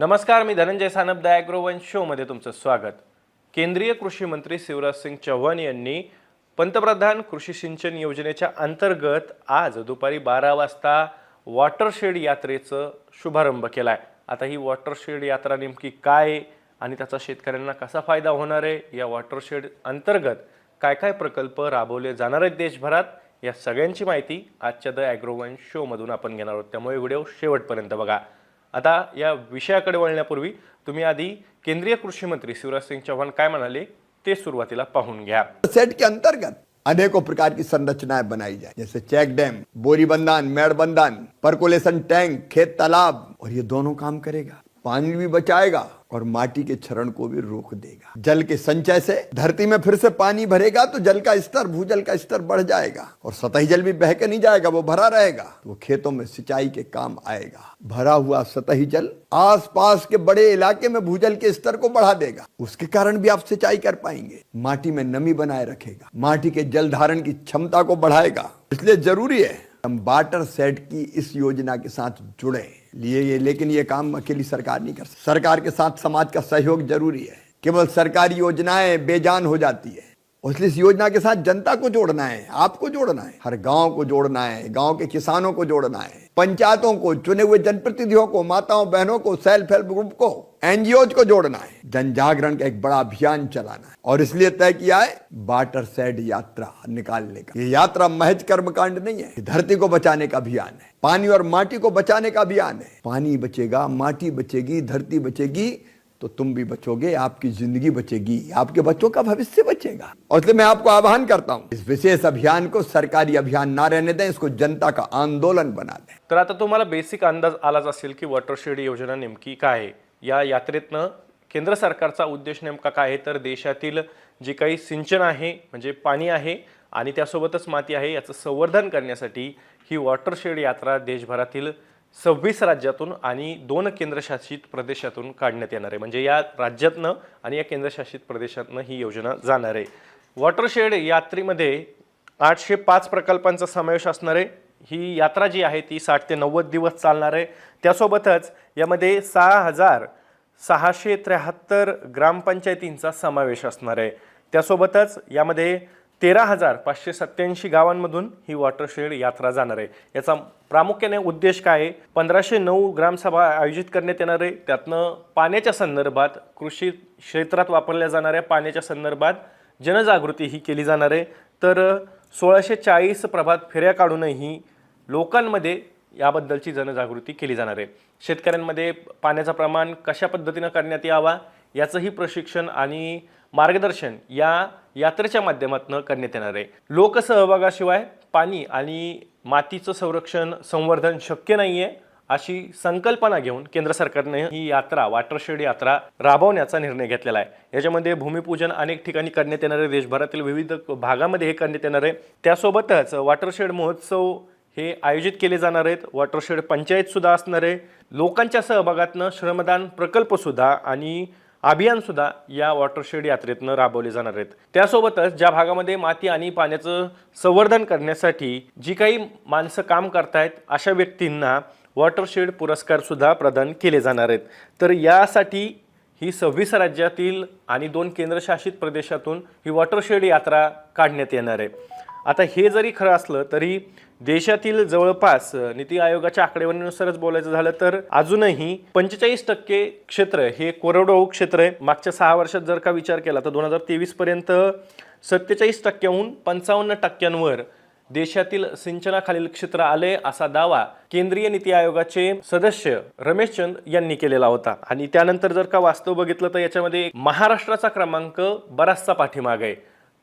नमस्कार मी धनंजय सानप द शोमध्ये तुमचं स्वागत. केंद्रीय कृषी मंत्री शिवराज सिंग चौहान यांनी पंतप्रधान कृषी सिंचन योजनेच्या अंतर्गत आज दुपारी बारा वाजता वॉटरशेड यात्रेचं शुभारंभ केला आहे आता ही वॉटरशेड यात्रा नेमकी काय आणि त्याचा शेतकऱ्यांना कसा फायदा होणार आहे? या वॉटरशेड अंतर्गत काय काय प्रकल्प राबवले जाणार आहेत देशभरात? या सगळ्यांची माहिती आजच्या द ॲग्रोवन शोमधून आपण घेणार आहोत. त्यामुळे व्हिडिओ शेवटपर्यंत बघा. आता या विषयाकडे वळण्यापूर्वी तुम्ही आधी केंद्रीय कृषी मंत्री शिवराज सिंग चौहान काय म्हणाले ते सुरुवातीला पाहून घ्या. सेट के अंतर्गत अनेकों प्रकार की संरचनाएं बनाई जाए जैसे चेक डैम बोरी बंधान मेड़ बंधान परकुलेशन टैंक खेत तालाब और ये दोनों काम करेगा पानी भी बचाएगा और माटी के क्षरण को भी रोक देगा। जल के संचय से धरती में फिर से पानी भरेगा तो जल का स्तर, भूजल का स्तर बढ़ जाएगा और सतही जल भी बह के नहीं जाएगा, वो भरा रहेगा। तो वो खेतों में सिंचाई के काम आएगा। भरा हुआ सतही जल आसपास के बड़े इलाके में भूजल के स्तर को बढ़ा देगा। उसके कारण भी आप सिंचाई कर पाएँगे। माटी में नमी बनाए रखेगा। माटी के जल धारण की क्षमता को बढ़ाएगा। इसलिए ज़रूरी है हम वाटर सेट की इस योजना के साथ जुड़े लिए ये, लेकिन ये काम अकेली सरकार नहीं कर सकती। सरकार के साथ समाज का सहयोग ज़रूरी है। केवल सरकारी योजनाएँ बेजान हो जाती है। और इसलिए इस योजना के साथ जनता को जोड़ना है, आपको जोड़ना है, हर गाँव को जोड़ना है, गाँव के किसानों को जोड़ना है, पंचायतों को, चुने हुए जनप्रतिनिधियों को, माताओं, बहनों को सेल्फ हेल्प ग्रुप को एनजीओ को जोड़ना है। जन जागरण का एक बड़ा अभियान चलाना है और इसलिए तय किया है वाटर सेड यात्रा निकालने का। ये यात्रा महज कर्मकांड नहीं है धरती को बचाने का अभियान है, पानी और माटी को बचाने का अभियान है। पानी बचेगा, माटी बचेगी, धरती बचेगी तो तुम भी बचोगे आपकी जिंदगी बचेगी आपके बच्चों का भविष्य बचेगा। और इसलिए मैं आपको आह्वान करता हूँ इस विशेष अभियान को सरकारी अभियान ना रहने दें इसको जनता का आंदोलन बना दें। तर आता तुम्हाला बेसिक अंदाज आलाच असेल की वॉटरशेड योजना नेमकी काय आहे? या यात्रेतनं केंद्र सरकारचा उद्देश नेमका काय आहे? तर देशातील जे काही सिंचन आहे म्हणजे पाणी आहे आणि त्यासोबतच माती आहे याचं संवर्धन करण्यासाठी ही वॉटरशेड यात्रा देशभरातील सव्वीस राज्यातून आणि दोन केंद्रशासित प्रदेशातून काढण्यात येणार आहे. म्हणजे या राज्यातनं आणि या केंद्रशासित प्रदेशातनं ही योजना जाणार आहे. वॉटरशेड यात्रेमध्ये आठशे पाच प्रकल्पांचा समावेश असणार आहे. ही यात्रा जी आहे ती साठ ते नव्वद दिवस चालणार आहे. त्यासोबतच यामध्ये सहा हजार सहाशे त्र्याहत्तर ग्रामपंचायतींचा समावेश असणार आहे. त्यासोबतच यामध्ये तेरा हजार पाचशे सत्त्याऐंशी गावांमधून ही वॉटरशेड यात्रा जाणार आहे. याचा प्रामुख्याने उद्देश काय आहे? पंधराशे नऊ ग्रामसभा आयोजित करण्यात येणार आहे. त्यातनं पाण्याच्या संदर्भात कृषी क्षेत्रात वापरल्या जाणाऱ्या पाण्याच्या संदर्भात जनजागृती ही केली जाणार आहे. तर सोळाशे चाळीस प्रभात फेऱ्या काढूनही लोकांमध्ये याबद्दलची जनजागृती केली जाणार आहे. शेतकऱ्यांमध्ये पाण्याचं प्रमाण कशा पद्धतीनं करण्यात यावा याचंही प्रशिक्षण आणि मार्गदर्शन या यात्रेच्या माध्यमातून करण्यात येणार आहे. लोकसहभागाशिवाय पाणी आणि मातीचं संरक्षण संवर्धन शक्य नाही आहे अशी संकल्पना घेऊन केंद्र सरकारने ही यात्रा वॉटरशेड यात्रा राबवण्याचा निर्णय घेतलेला आहे. याच्यामध्ये भूमिपूजन अनेक ठिकाणी करण्यात येणार आहे. देशभरातील विविध भागामध्ये हे करण्यात येणार आहे. त्यासोबतच वॉटरशेड महोत्सव हे आयोजित केले जाणार आहेत. वॉटरशेड पंचायतसुद्धा असणार आहे. लोकांच्या सहभागातनं श्रमदान प्रकल्पसुद्धा आणि अभियान सुद्धा या वॉटरशेड यात्रेतनं राबवले जाणार आहेत. त्यासोबतच ज्या भागामध्ये माती आणि पाण्याचं संवर्धन करण्यासाठी जी काही माणसं काम करतायत अशा व्यक्तींना वॉटरशेड पुरस्कारसुद्धा प्रदान केले जाणार आहेत. तर यासाठी ही सव्वीस राज्यातील आणि दोन केंद्रशासित प्रदेशातून ही वॉटरशेड यात्रा काढण्यात येणार आहे. आता हे जरी खरं असलं तरी देशातील जवळपास नीती आयोगाच्या आकडेवारीनुसारच बोलायचं झालं तर अजूनही पंचेचाळीस टक्के क्षेत्र हे कोरडवाहू क्षेत्र आहे. मागच्या सहा वर्षात जर का विचार केला तर दोन हजार तेवीस पर्यंत सत्तेचाळीस टक्क्याहून पंचावन्न टक्क्यांवर देशातील सिंचनाखालील क्षेत्र आले असा दावा केंद्रीय नीती आयोगाचे सदस्य रमेश चंद यांनी केलेला होता. आणि त्यानंतर जर का वास्तव बघितलं तर याच्यामध्ये महाराष्ट्राचा क्रमांक बराचसा पाठीमाग आहे.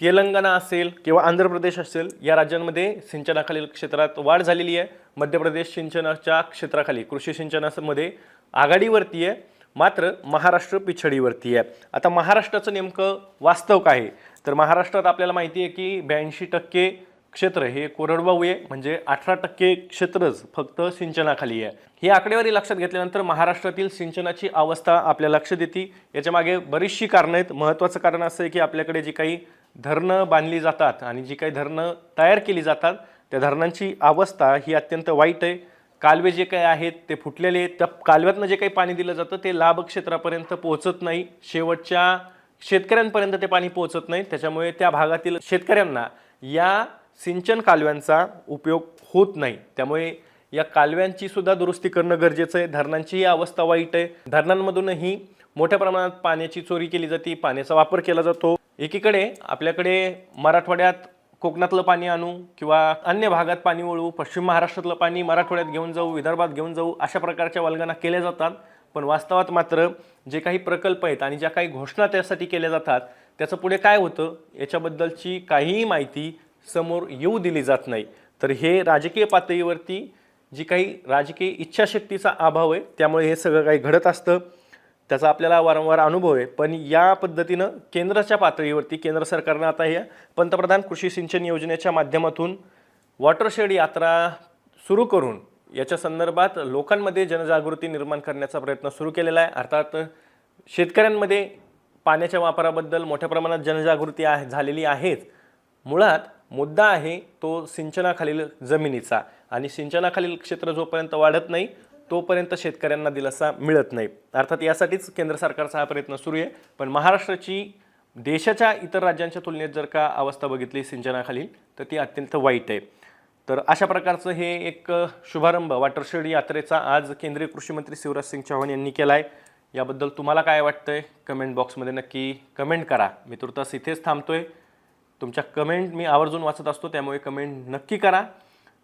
तेलंगणा असेल किंवा आंध्र प्रदेश असेल या राज्यांमध्ये सिंचनाखालील क्षेत्रात वाढ झालेली आहे. मध्य प्रदेश सिंचनाच्या क्षेत्राखाली कृषी सिंचनामध्ये आघाडीवरती आहे मात्र महाराष्ट्र पिछडीवरती आहे. आता महाराष्ट्राचं नेमकं वास्तव काय आहे? तर महाराष्ट्रात आपल्याला माहिती आहे की ब्याऐंशी टक्के क्षेत्र हे कोरडवाहू आहे म्हणजे अठरा टक्के क्षेत्रच फक्त सिंचनाखाली आहे. ही आकडेवारी लक्षात घेतल्यानंतर महाराष्ट्रातील सिंचनाची अवस्था आपल्या लक्षात येते. याच्यामागे बरीचशी कारणं आहेत. महत्त्वाचं कारण असं आहे की आपल्याकडे जी काही धरणं बांधली जातात आणि जी काही धरणं तयार केली जातात त्या धरणांची अवस्था ही अत्यंत वाईट आहे. कालवे जे काही आहेत ते फुटलेले आहेत. त्या कालव्यातनं जे काही पाणी दिलं जातं ते लाभ क्षेत्रापर्यंत पोहोचत नाही. शेवटच्या शेतकऱ्यांपर्यंत ते पाणी पोहोचत नाही. त्याच्यामुळे त्या भागातील शेतकऱ्यांना या सिंचन कालव्यांचा उपयोग होत नाही. त्यामुळे या कालव्यांची सुद्धा दुरुस्ती करणं गरजेचं आहे. धरणांचीही अवस्था वाईट आहे. धरणांमधूनही मोठ्या प्रमाणात पाण्याची चोरी केली जाते. पाण्याचा वापर केला जातो. एकीकडे आपल्याकडे मराठवाड्यात कोकणातलं पाणी आणू किंवा अन्य भागात पाणी वळू पश्चिम महाराष्ट्रातलं पाणी मराठवाड्यात घेऊन जाऊ विदर्भात घेऊन जाऊ अशा प्रकारच्या वल्गना केल्या जातात. पण वास्तवात मात्र जे काही प्रकल्प आहेत आणि ज्या काही घोषणा त्यासाठी केल्या जातात त्याचं पुढे काय होतं याच्याबद्दलची काहीही माहिती समोर येऊ दिली जात नाही. तर हे राजकीय पातळीवरती जी काही राजकीय इच्छाशक्तीचा अभाव आहे त्यामुळे हे सगळं काही घडत असतं. त्याचा आपल्याला वारंवार अनुभव आहे. पण या पद्धतीनं केंद्राच्या पातळीवरती केंद्र सरकारनं आता हे पंतप्रधान कृषी सिंचन योजनेच्या माध्यमातून वॉटरशेड यात्रा सुरू करून याच्या संदर्भात लोकांमध्ये जनजागृती निर्माण करण्याचा प्रयत्न सुरू केलेला आहे. अर्थात शेतकऱ्यांमध्ये पाण्याच्या वापराबद्दल मोठ्या प्रमाणात जनजागृती आहे झालेली आहेच मुळात मुद्दा आहे तो सिंचनाखालील जमिनीचा. आणि सिंचनाखालील क्षेत्र जोपर्यंत वाढत नाही तोपर्यंत शेतकऱ्यांना दिलासा मिळत नाही. अर्थात यासाठीच केंद्र सरकारचा हा प्रयत्न सुरू आहे. पण महाराष्ट्राची देशाच्या इतर राज्यांच्या तुलनेत जर का अवस्था बघितली सिंचनाखालील तर ती अत्यंत वाईट आहे. तर अशा प्रकारचं हे एक शुभारंभ वॉटरशेड यात्रेचा आज केंद्रीय कृषी मंत्री शिवराज सिंग चौहान यांनी केला आहे याबद्दल तुम्हाला काय वाटतंय? कमेंट बॉक्समध्ये नक्की कमेंट करा. मी तुर्तास इथेच थांबतोय. तुमच्या कमेंट मी आवर्जून वाचत असतो त्यामुळे कमेंट नक्की करा.